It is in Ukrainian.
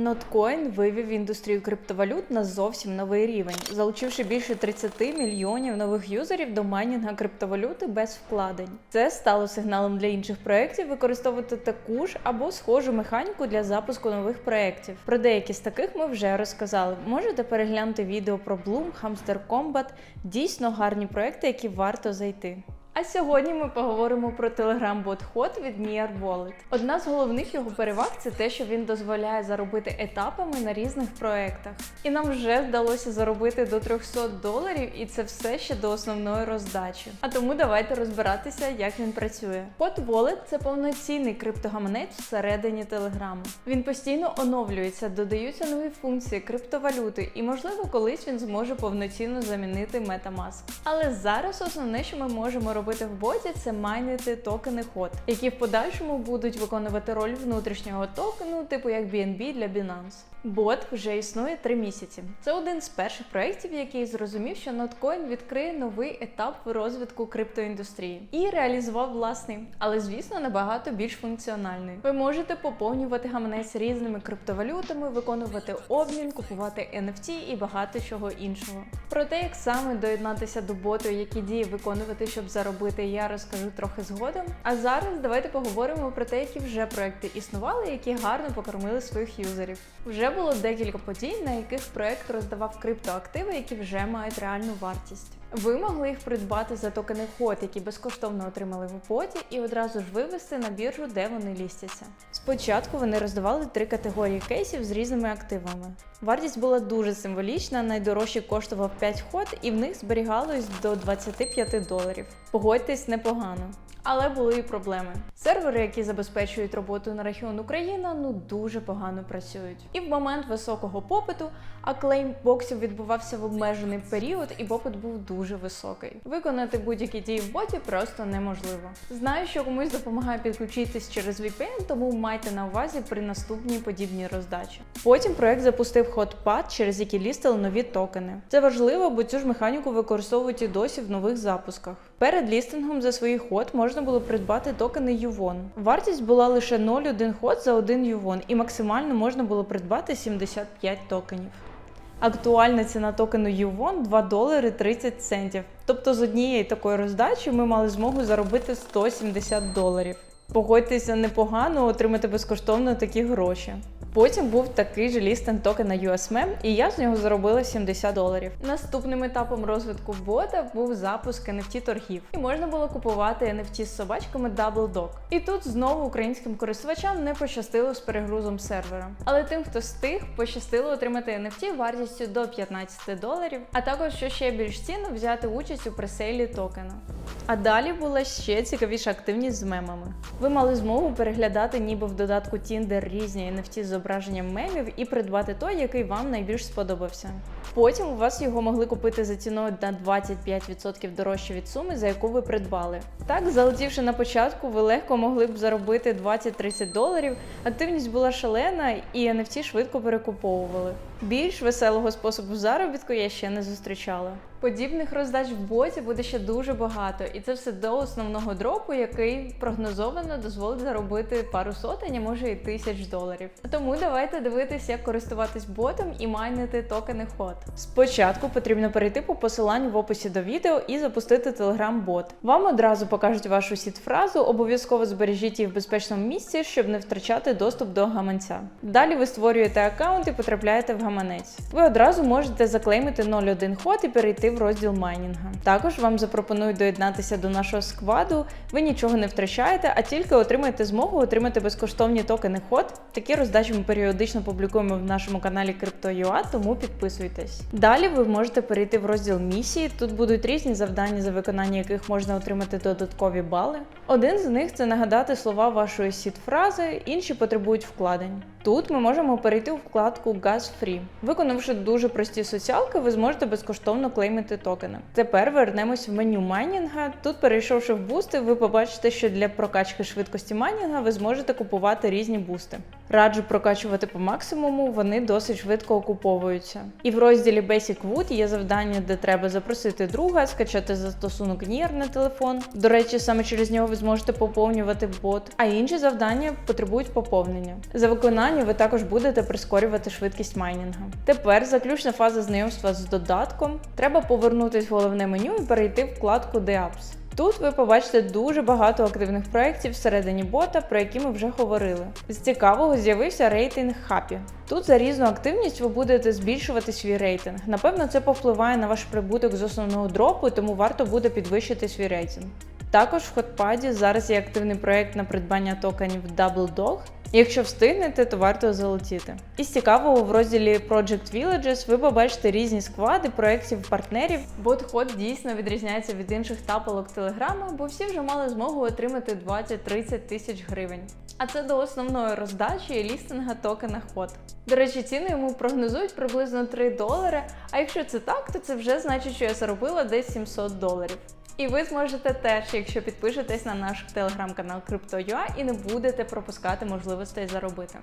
Notcoin вивів індустрію криптовалют на зовсім новий рівень, залучивши більше 30 мільйонів нових юзерів до майнінга криптовалюти без вкладень. Це стало сигналом для інших проєктів використовувати таку ж або схожу механіку для запуску нових проєктів. Про деякі з таких ми вже розказали. Можете переглянути відео про Bloom, Hamster Combat. Дійсно гарні проекти, які варто зайти. А сьогодні ми поговоримо про Telegram-бот Hot від Near Wallet. Одна з головних його переваг це те, що він дозволяє заробити етапами на різних проектах. І нам вже вдалося заробити до 300 доларів, і це все ще до основної роздачі. А тому давайте розбиратися, як він працює. Hot Wallet – це повноцінний криптогаманець всередині Телеграму. Він постійно оновлюється, додаються нові функції криптовалюти, і можливо колись він зможе повноцінно замінити MetaMask. Але зараз основне, що ми можемо робити в боті, це майнити токени HOT, які в подальшому будуть виконувати роль внутрішнього токену, типу як BNB для Binance. Бот вже існує три місяці. Це один з перших проєктів, який зрозумів, що Notcoin відкриє новий етап розвитку криптоіндустрії і реалізував власний, але звісно набагато більш функціональний. Ви можете поповнювати гаманець різними криптовалютами, виконувати обмін, купувати NFT і багато чого іншого. Про те, як саме доєднатися до боту, які дії виконувати, щоб заробити, я розкажу трохи згодом. А зараз давайте поговоримо про те, які вже проекти існували, які гарно покормили своїх юзерів. Вже було декілька подій, на яких проект роздавав криптоактиви, які вже мають реальну вартість. Ви могли їх придбати за токени HOT, які безкоштовно отримали в боті, і одразу ж вивести на біржу, де вони лістяться. Спочатку вони роздавали три категорії кейсів з різними активами. Вартість була дуже символічна, найдорожчий коштував 5 ход, і в них зберігалось до 25 доларів. Погодьтесь, непогано. Але були і проблеми. Сервери, які забезпечують роботу на регіон Україна, ну дуже погано працюють. І в момент високого попиту, а клейм боксів відбувався в обмежений період, і попит був дуже високий. Виконати будь-які дії в боті просто неможливо. Знаю, що комусь допомагає підключитись через VPN, тому майте на увазі при наступній подібній роздачі. Потім проект запустив HotPad, через який лістили нові токени. Це важливо, бо цю ж механіку використовують і досі в нових запусках. Перед лістингом за свої ход можна було придбати токени Ювон. Вартість була лише 0,1 ход за 1 Ювон, і максимально можна було придбати 75 токенів. Актуальна ціна токену Ювон 2 долари 30 центів. Тобто з однієї такої роздачі ми мали змогу заробити 170 доларів. Погодьтеся, непогано отримати безкоштовно такі гроші. Потім був такий же лістинг токена USMM, і я з нього заробила 70 доларів. Наступним етапом розвитку бота був запуск NFT торгів, і можна було купувати NFT з собачками Double Dog. І тут знову українським користувачам не пощастило з перегрузом сервера. Але тим, хто встиг, пощастило отримати NFT вартістю до 15 доларів, а також, що ще більш цінно, взяти участь у пресейлі токена. А далі була ще цікавіша активність з мемами. Ви мали змогу переглядати ніби в додатку Tinder різні NFT з зображенням мемів і придбати той, який вам найбільш сподобався. Потім у вас його могли купити за ціною на 25% дорожче від суми, за яку ви придбали. Так, залетівши на початку, ви легко могли б заробити 20-30 доларів. Активність була шалена, і NFT швидко перекуповували. Більш веселого способу заробітку я ще не зустрічала. Подібних роздач в боті буде ще дуже багато, і це все до основного дропу, який прогнозовано дозволить заробити пару сотень, а може і тисяч доларів. Тому давайте дивитися, як користуватись ботом і майнити токени HOT. Спочатку потрібно перейти по посиланню в описі до відео і запустити Telegram-бот. Вам одразу покажуть вашу сіт-фразу, обов'язково збережіть її в безпечному місці, щоб не втрачати доступ до гаманця. Далі ви створюєте аккаунт і потрапляєте в гаманець. Ви одразу можете заклеймити 01 ход і перейти в розділ майнінга. Також вам запропонують доєднатися до нашого скваду. Ви нічого не втрачаєте, а тільки отримаєте змогу отримати безкоштовні токени ход. Такі роздачі ми періодично публікуємо в нашому каналі Crypto.ua, тому підписуйтесь. Далі ви можете перейти в розділ місії. Тут будуть різні завдання, за виконання яких можна отримати додаткові бали. Один з них це нагадати слова вашої сіт-фрази, інші потребують вкладень. Тут ми можемо перейти у вкладку Gas Free. Виконавши дуже прості соціалки, ви зможете безкоштовно клеймити токени. Тепер вернемось в меню майнінга. Тут, перейшовши в бусти, ви побачите, що для прокачки швидкості майнінга ви зможете купувати різні бусти. Раджу прокачувати по максимуму, вони досить швидко окуповуються. І в розділі Basic Wood є завдання, де треба запросити друга, скачати застосунок Nier на телефон. До речі, саме через нього ви зможете поповнювати бот. А інші завдання потребують поповнення. За виконання посиланні ви також будете прискорювати швидкість майнінгу. Тепер заключна фаза знайомства з додатком. Треба повернутись в головне меню і перейти в вкладку DApps. Тут ви побачите дуже багато активних проєктів всередині бота, про які ми вже говорили. З цікавого з'явився рейтинг Happy. Тут за різну активність ви будете збільшувати свій рейтинг. Напевно, це повпливає на ваш прибуток з основного дропу, тому варто буде підвищити свій рейтинг. Також в Hotpad зараз є активний проєкт на придбання токенів Double Dog. Якщо встигнете, то варто залетіти. Із цікавого в розділі Project Villages ви побачите різні склади проєктів партнерів. Бот-ход дійсно відрізняється від інших тапалок Телеграма, бо всі вже мали змогу отримати 20-30 тисяч гривень. А це до основної роздачі і лістинга токена HOT. До речі, ціни йому прогнозують приблизно 3 долари. А якщо це так, то це вже значить, що я заробила десь 700 доларів. І ви зможете теж, якщо підпишетесь на наш телеграм-канал Crypto.ua і не будете пропускати можливостей заробити.